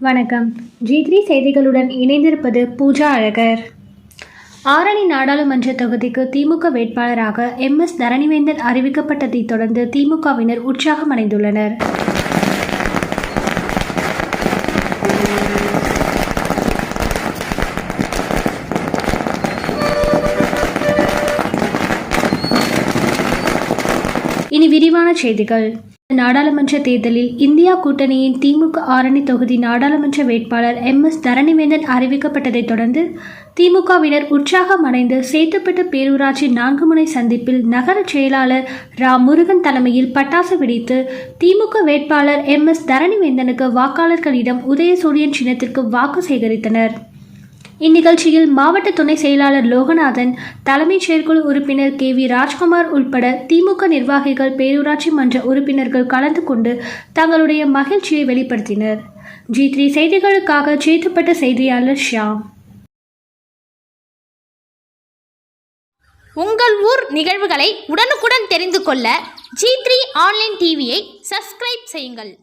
வணக்கம். G three செய்திகளுடன் இணைந்திருப்பது பூஜா அழகர். ஆரணி நாடாளுமன்ற தொகுதிக்கு திமுக வேட்பாளராக எம் எஸ் தரணிவேந்தன் அறிவிக்கப்பட்டதைத் தொடர்ந்து திமுகவினர் உற்சாகமடைந்துள்ளனர். இனி விரிவான செய்திகள். நாடாளுமன்ற தேர்தலில் இந்தியா கூட்டணியின் திமுக ஆரணி தொகுதி நாடாளுமன்ற வேட்பாளர் எம் எஸ் தரணிவேந்தன் அறிவிக்கப்பட்டதைத் தொடர்ந்து திமுகவினர் உற்சாகம் அடைந்து சேத்துப்பட்டு பேரூராட்சி நான்கு முனை சந்திப்பில் நகர செயலாளர் ரா முருகன் தலைமையில் பட்டாசு வெடித்து திமுக வேட்பாளர் எம் எஸ் தரணிவேந்தனுக்கு வாக்காளர்களிடம் உதயசூரியன் சின்னத்திற்கு வாக்கு சேகரித்தனர். இந்நிகழ்ச்சியில் மாவட்ட துணை செயலாளர் லோகநாதன் தலைமைச் செயற்குழு உறுப்பினர் கே வி ராஜ்குமார் உட்பட திமுக நிர்வாகிகள் பேரூராட்சி மன்ற உறுப்பினர்கள் கலந்து கொண்டு தங்களுடைய மகிழ்ச்சியை வெளிப்படுத்தினர். ஜி த்ரீ செய்திகளுக்காக சேத்துப்பட்ட செய்தியாளர் ஷியாம். உங்கள் ஊர் நிகழ்வுகளை உடனுக்குடன் தெரிந்து கொள்ள ஜி த்ரீ ஆன்லைன் டிவியை சப்ஸ்கிரைப் செய்யுங்கள்.